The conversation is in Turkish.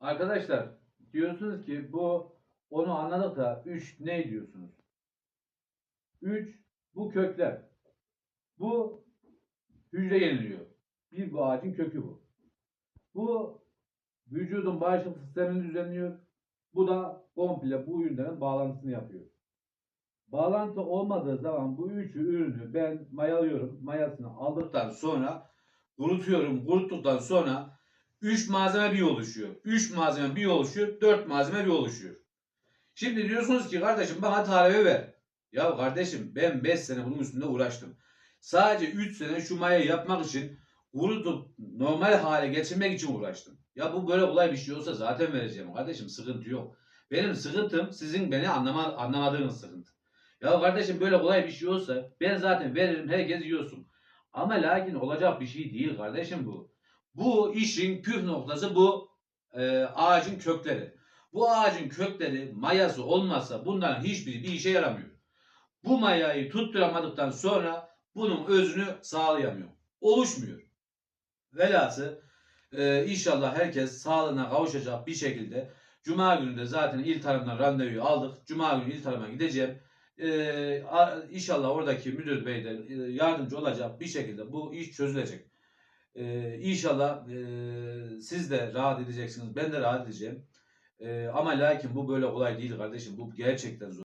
Arkadaşlar diyorsunuz ki bu onu anladık da 3 ne diyorsunuz? 3 bu kökler. Bu hücre yeniliyor. Bir bu ağacın kökü bu. Bu vücudun bağışıklık sistemini düzenliyor. Bu da komple bu ürünlerin bağlantısını yapıyor. Bağlantı olmadığı zaman bu üç ürünü ben mayalıyorum. Mayasını aldıktan sonra kurutuyorum. Kuruttuktan sonra 3 malzeme bir oluşuyor. 3 malzeme bir oluşuyor. 4 malzeme bir oluşuyor. Şimdi diyorsunuz ki kardeşim bana tarife ver. Ya kardeşim ben 5 sene bunun üstünde uğraştım. Sadece 3 sene şu mayayı yapmak için kurutup normal hale getirmek için uğraştım. Ya bu böyle kolay bir şey olsa zaten vereceğim kardeşim sıkıntı yok. Benim sıkıntım sizin beni anlama, anlamadığınız sıkıntı. Ya kardeşim böyle kolay bir şey olsa ben zaten veririm herkes yiyorsun. Ama lakin olacak bir şey değil kardeşim bu. Bu işin püf noktası bu e, ağacın kökleri. Bu ağacın kökleri mayası olmazsa bunların hiçbiri bir işe yaramıyor. Bu mayayı tutturamadıktan sonra bunun özünü sağlayamıyor. Oluşmuyor. Velhası e, inşallah herkes sağlığına kavuşacak bir şekilde Cuma günü de zaten il tarımdan randevuyu aldık. Cuma günü il tarıma gideceğim. Ee, inşallah oradaki müdür bey de e, yardımcı olacak bir şekilde bu iş çözülecek. Ee, inşallah e, siz de rahat edeceksiniz. Ben de rahat edeceğim. Ee, ama lakin bu böyle kolay değil kardeşim. Bu gerçekten zor.